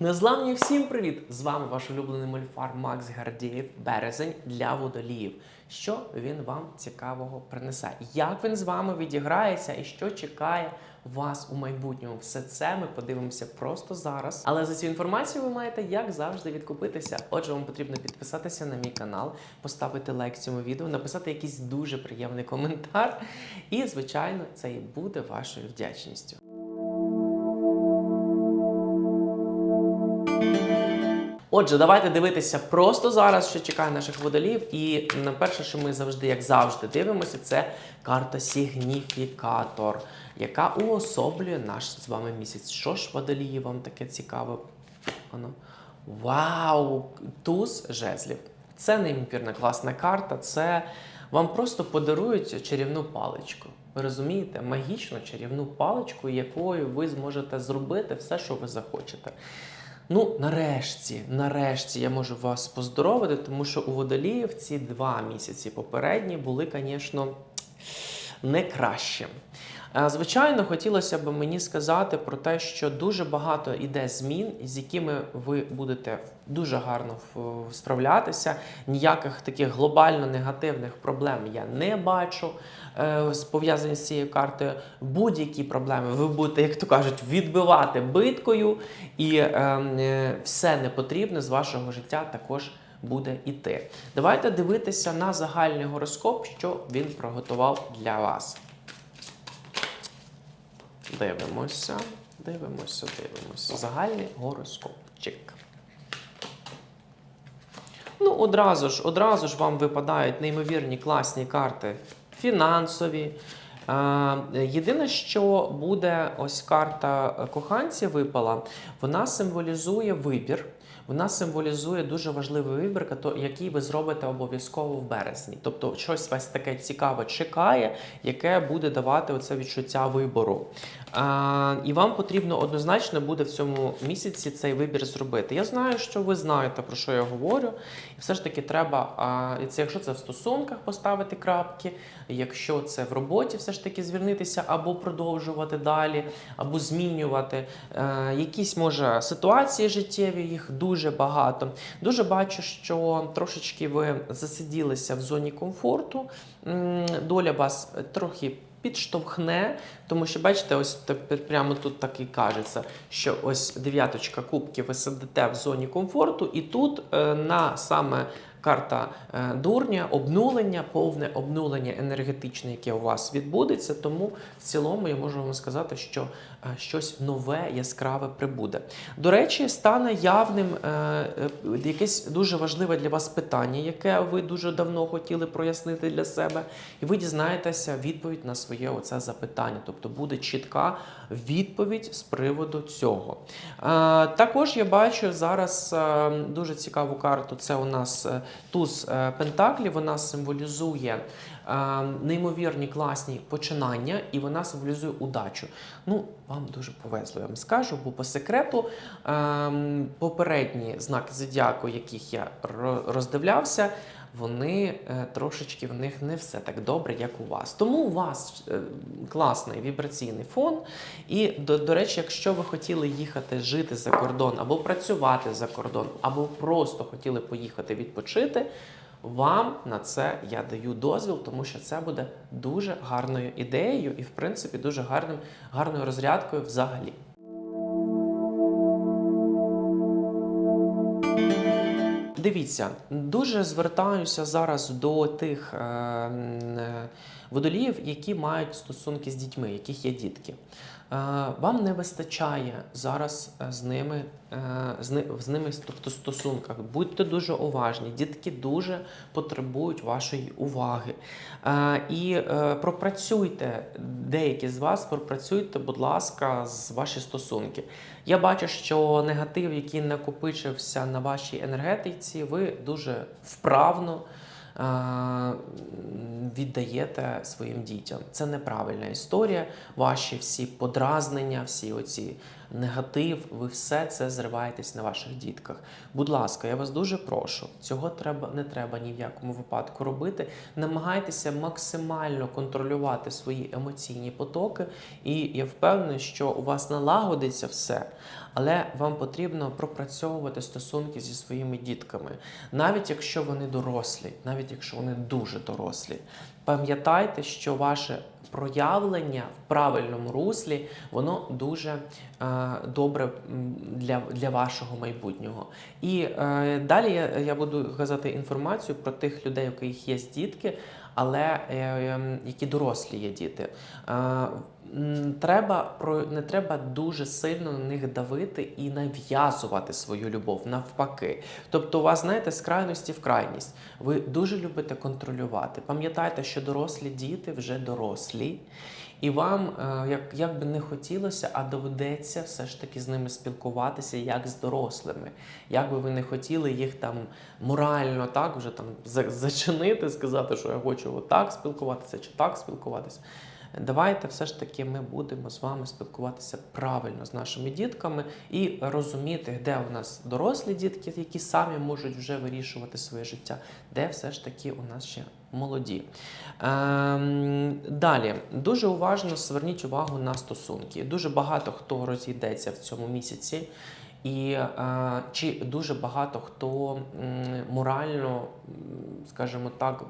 Незламні всім привіт! З вами ваш улюблений мольфар Макс Гардієв. Березень для водоліїв. Що він вам цікавого принесе? Як він з вами відіграється і що чекає вас у майбутньому? Все це ми подивимося просто зараз. Але за цю інформацію ви маєте, як завжди, відкупитися. Отже, вам потрібно підписатися на мій канал, поставити лайк цьому відео, написати якийсь дуже приємний коментар. І, звичайно, це і буде вашою вдячністю. Отже, давайте дивитися просто зараз, що чекає наших водолів. І на перше, що ми завжди, як завжди, дивимося, це карта Сігніфікатор, яка уособлює наш з вами місяць. Що ж водолії вам таке цікаве? Вау! Туз жезлів. Це неймовірна класна карта. Це вам просто подарують чарівну паличку. Ви розумієте? Магічну чарівну паличку, якою ви зможете зробити все, що ви захочете. Ну, нарешті, нарешті я можу вас поздоровити, тому що у водоліїв ці два місяці попередні були, звісно, не кращі. Е, Звичайно, хотілося б мені сказати про те, що дуже багато іде змін, з якими ви будете дуже гарно справлятися. Ніяких таких глобально негативних проблем я не бачу е, пов'язані з цією картою. Будь-які проблеми ви будете, як то кажуть, відбивати биткою, і е, все непотрібне з вашого життя також буде іти. Давайте дивитися на загальний гороскоп, що він приготував для вас. Дивимося, дивимося, дивимося. Загальний гороскопчик. Ну, одразу ж, одразу ж вам випадають неймовірні класні карти фінансові. Єдине, що буде ось карта коханця випала, вона символізує вибір. Вона символізує дуже важливий вибір, який ви зробите обов'язково в березні. Тобто щось вас таке цікаве чекає, яке буде давати оце відчуття вибору. А, і вам потрібно однозначно буде в цьому місяці цей вибір зробити. Я знаю, що ви знаєте, про що я говорю. І все ж таки треба, а, це, якщо це в стосунках поставити крапки, якщо це в роботі, все ж таки звільнитися або продовжувати далі, або змінювати. Е, якісь може ситуації життєві, їх дуже багато. Дуже бачу, що трошечки ви засиділися в зоні комфорту. Доля вас трохи підштовхне, тому що бачите, ось тепер прямо тут так і кажеться, що ось дев'яточка кубків ви сидите в зоні комфорту, і тут е, на саме карта е, дурня, обнулення, повне обнулення енергетичне, яке у вас відбудеться. Тому в цілому я можу вам сказати, що е, щось нове, яскраве прибуде. До речі, стане явним е, якесь дуже важливе для вас питання, яке ви дуже давно хотіли прояснити для себе, і ви дізнаєтеся відповідь на своє оце запитання. Тобто буде чітка відповідь з приводу цього. Е, також я бачу зараз е, дуже цікаву карту. Це у нас е, туз Пентаклів. Вона символізує неймовірні класні починання, і вона символізує удачу. Ну, вам дуже повезло, я вам скажу, бо по секрету ем, попередні знаки зодіаку, яких я роздивлявся, вони е, трошечки в них не все так добре, як у вас. Тому у вас е, класний вібраційний фон. І, до, до речі, якщо ви хотіли їхати жити за кордон або працювати за кордон, або просто хотіли поїхати відпочити. Вам на це я даю дозвіл, тому що це буде дуже гарною ідеєю і, в принципі, дуже гарним, гарною розрядкою взагалі. Дивіться, дуже звертаюся зараз до тих е, е, водоліїв, які мають стосунки з дітьми, яких є дітки. Е, вам не вистачає зараз е, з ними, е, з, ними в стосунках. Будьте дуже уважні. Дітки дуже потребують вашої уваги. І пропрацюйте, деякі з вас пропрацюйте, будь ласка, з ваші стосунки. Я бачу, що негатив, який накопичився на вашій енергетиці, ви дуже вправно віддаєте своїм дітям. Це неправильна історія. Ваші всі подразнення, всі оці негатив, ви все це зриваєтесь на ваших дітках. Будь ласка, я вас дуже прошу. Цього треба не треба ні в якому випадку робити. Намагайтеся максимально контролювати свої емоційні потоки, і я впевнений, що у вас налагодиться все. Але вам потрібно пропрацьовувати стосунки зі своїми дітками, навіть якщо вони дорослі, навіть якщо вони дуже дорослі. Пам'ятайте, що ваше проявлення в правильному руслі, воно дуже е, добре для, для вашого майбутнього. І е, далі я, я буду казати інформацію про тих людей, у яких є дітки, але е, е, які дорослі є діти. Е, треба про не треба дуже сильно на них давити і нав'язувати свою любов навпаки. Тобто, у вас знаєте з крайності в крайність. Ви дуже любите контролювати. Пам'ятайте, що дорослі діти вже дорослі. І вам, е, як, як би не хотілося, а доведеться все ж таки з ними спілкуватися як з дорослими. Як би ви не хотіли їх там морально так вже там за- зачинити, сказати, що я хочу отак спілкуватися чи так спілкуватися. Давайте все ж таки ми будемо з вами спілкуватися правильно з нашими дітками і розуміти, де у нас дорослі дітки, які самі можуть вже вирішувати своє життя, де все ж таки у нас ще молоді. Ем, далі, дуже уважно зверніть увагу на стосунки. Дуже багато хто розійдеться в цьому місяці. І е, чи дуже багато хто морально, скажімо так,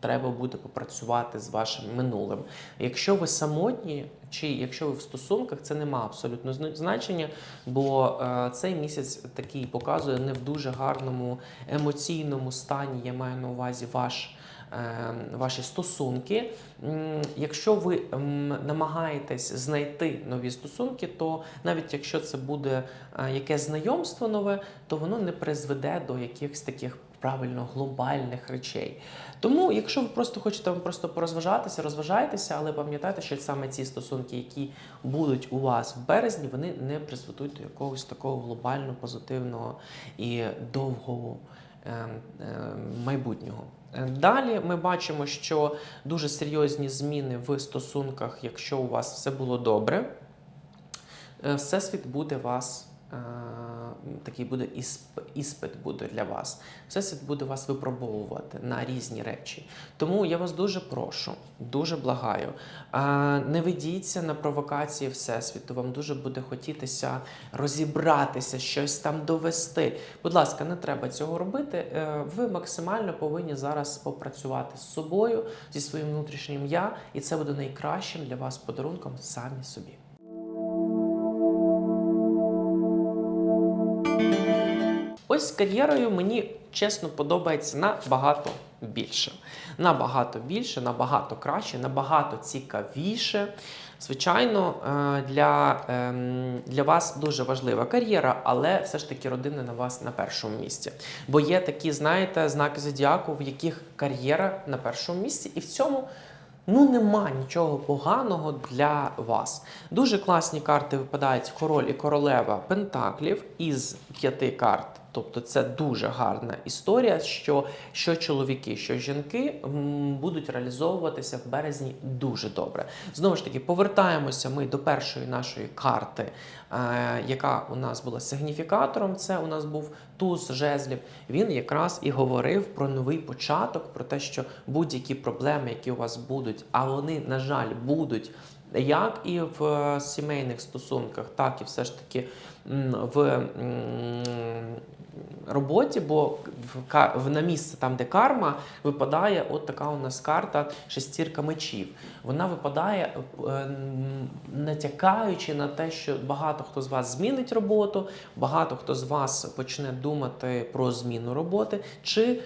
треба буде попрацювати з вашим минулим. Якщо ви самотні, чи якщо ви в стосунках, це не має абсолютно зна- значення, бо е, цей місяць такий показує не в дуже гарному емоційному стані. Я маю на увазі ваш. Е, Ваші стосунки. Якщо ви намагаєтесь знайти нові стосунки, то навіть якщо це буде е, якесь знайомство нове, то воно не призведе до якихось таких правильно глобальних речей. Тому, якщо ви просто хочете просто порозважатися, розважайтеся, але пам'ятайте, що саме ці стосунки, які будуть у вас в березні, вони не призведуть до якогось такого глобально позитивного і довгого майбутнього. Е, Далі ми бачимо, що дуже серйозні зміни в стосунках, якщо у вас все було добре, е, Всесвіт буде вас. Е, Такий буде ісп- іспит буде для вас. Всесвіт буде вас випробовувати на різні речі. Тому я вас дуже прошу, дуже благаю. е, Не ведіться на провокації Всесвіту. Вам дуже буде хотітися розібратися, щось там довести. Будь ласка, не треба цього робити. Е, Ви максимально повинні зараз попрацювати з собою, зі своїм внутрішнім я, і це буде найкращим для вас подарунком самі собі. Ось з кар'єрою мені чесно подобається набагато більше. Набагато більше, набагато краще, набагато цікавіше. Звичайно, е, для, ем, для вас дуже важлива кар'єра, але все ж таки родина на вас на першому місці. Бо є такі, знаєте, знаки зодіаку, в яких кар'єра на першому місці, і в цьому Ну, нема нічого поганого для вас. Дуже класні карти випадають король і королева пентаклів із п'яти карт. Тобто це дуже гарна історія, що, що чоловіки, що жінки будуть реалізовуватися в березні дуже добре. Знову ж таки, повертаємося ми до першої нашої карти, е, яка у нас була сигніфікатором. Це у нас був туз жезлів. Він якраз і говорив про новий початок, про те, що будь-які проблеми, які у вас будуть, а вони, на жаль, будуть. Як і в е, сімейних стосунках, так і все ж таки в роботі, бо в, на місце там, де карма, випадає от така у нас карта шестірка мечів. Вона випадає, е, натякаючи на те, що багато хто з вас змінить роботу, багато хто з вас почне думати про зміну роботи, чи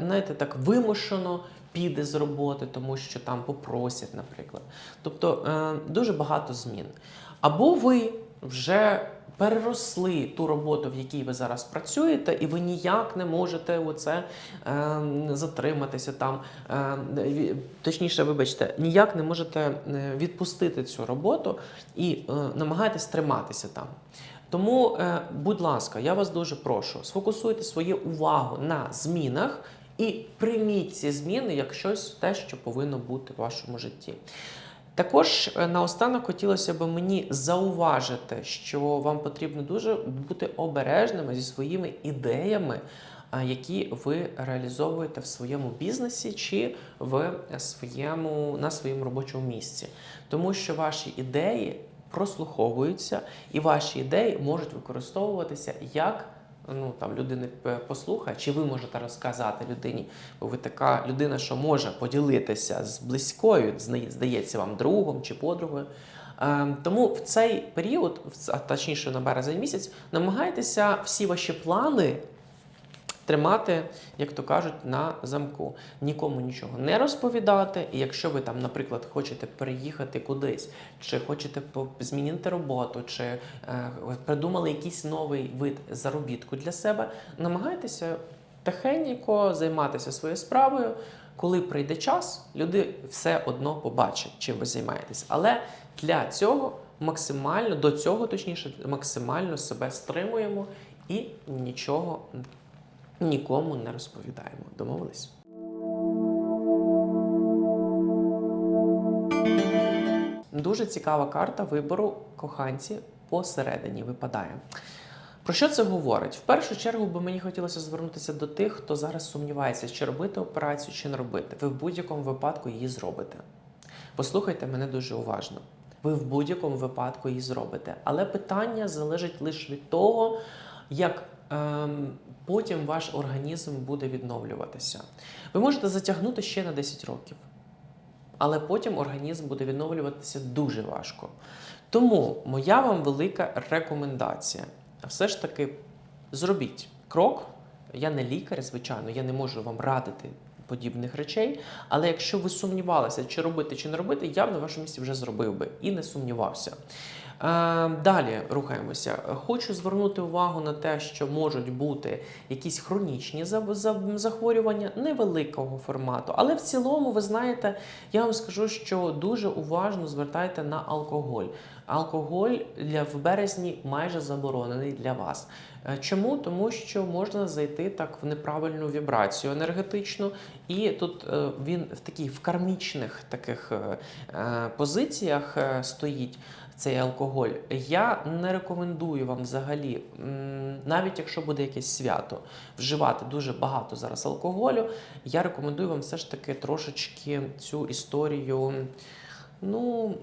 знаєте, так вимушено піде з роботи, тому що там попросять, наприклад. Тобто е, дуже багато змін. Або ви вже переросли ту роботу, в якій ви зараз працюєте, і ви ніяк не можете оце е, затриматися там. Е, точніше, вибачте, ніяк не можете відпустити цю роботу і намагаєтесь триматися там. Тому, будь ласка, я вас дуже прошу, сфокусуйте свою увагу на змінах і прийміть ці зміни як щось те, що повинно бути в вашому житті. Також е, наостанок хотілося б мені зауважити, що вам потрібно дуже бути обережними зі своїми ідеями, які ви реалізовуєте в своєму бізнесі чи в своєму, на своєму робочому місці. Тому що ваші ідеї прослуховуються, і ваші ідеї можуть використовуватися як. Ну там людини п- послухає, чи ви можете розказати людині, бо ви така людина, що може поділитися з близькою, здається вам другом чи подругою. Ем, Тому в цей період, а точніше на березень місяць, намагайтеся всі ваші плани тримати, як то кажуть, на замку. Нікому нічого не розповідати. І якщо ви там, наприклад, хочете переїхати кудись, чи хочете змінити роботу, чи е, придумали якийсь новий вид заробітку для себе, намагайтеся тихенько займатися своєю справою. Коли прийде час, люди все одно побачать, чим ви займаєтесь. Але для цього максимально до цього, точніше, максимально себе стримуємо і нічого нікому не розповідаємо. Домовились? Дуже цікава карта вибору коханці посередині випадає. Про що це говорить? В першу чергу би мені хотілося звернутися до тих, хто зараз сумнівається, чи робити операцію, чи не робити. Ви в будь-якому випадку її зробите. Послухайте мене дуже уважно. Ви в будь-якому випадку її зробите. Але питання залежить лише від того, як потім ваш організм буде відновлюватися. Ви можете затягнути ще на 10 років, але потім організм буде відновлюватися дуже важко. Тому моя вам велика рекомендація. Все ж таки зробіть крок. Я не лікар, звичайно, я не можу вам радити подібних речей. Але якщо ви сумнівалися, чи робити, чи не робити, я б на вашому місці вже зробив би і не сумнівався. Е, Далі рухаємося. Хочу звернути увагу на те, що можуть бути якісь хронічні за- за- захворювання невеликого формату. Але в цілому, ви знаєте, я вам скажу, що дуже уважно звертайте на алкоголь. Алкоголь для в березні майже заборонений для вас. Е, Чому? Тому що можна зайти так в неправильну вібрацію енергетичну, і тут е, він в таких в кармічних таких е, позиціях стоїть цей алкоголь. Я не рекомендую вам взагалі, навіть якщо буде якесь свято, вживати дуже багато зараз алкоголю. Я рекомендую вам все ж таки трошечки цю історію ну,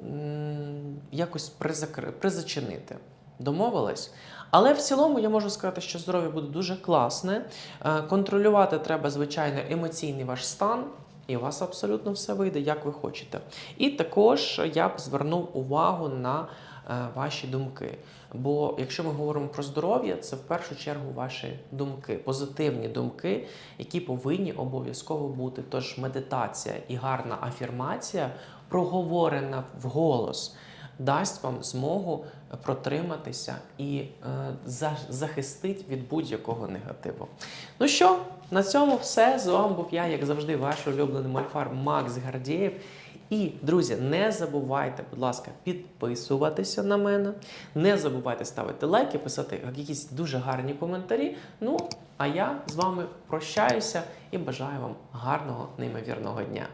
якось призакри... призачинити. Домовились? Але в цілому я можу сказати, що здоров'я буде дуже класне. Е, Контролювати треба, звичайно, емоційний ваш стан, і у вас абсолютно все вийде, як ви хочете. І також я б звернув увагу на е, ваші думки. Бо якщо ми говоримо про здоров'я, це в першу чергу ваші думки, позитивні думки, які повинні обов'язково бути. Тож медитація і гарна афірмація, проговорена вголос, дасть вам змогу протриматися і е, захистить від будь-якого негативу. Ну що, на цьому все. З вами був я, як завжди, ваш улюблений мольфар Макс Гардієв. І, друзі, не забувайте, будь ласка, підписуватися на мене. Не забувайте ставити лайки, писати якісь дуже гарні коментарі. Ну, а я з вами прощаюся і бажаю вам гарного, неймовірного дня.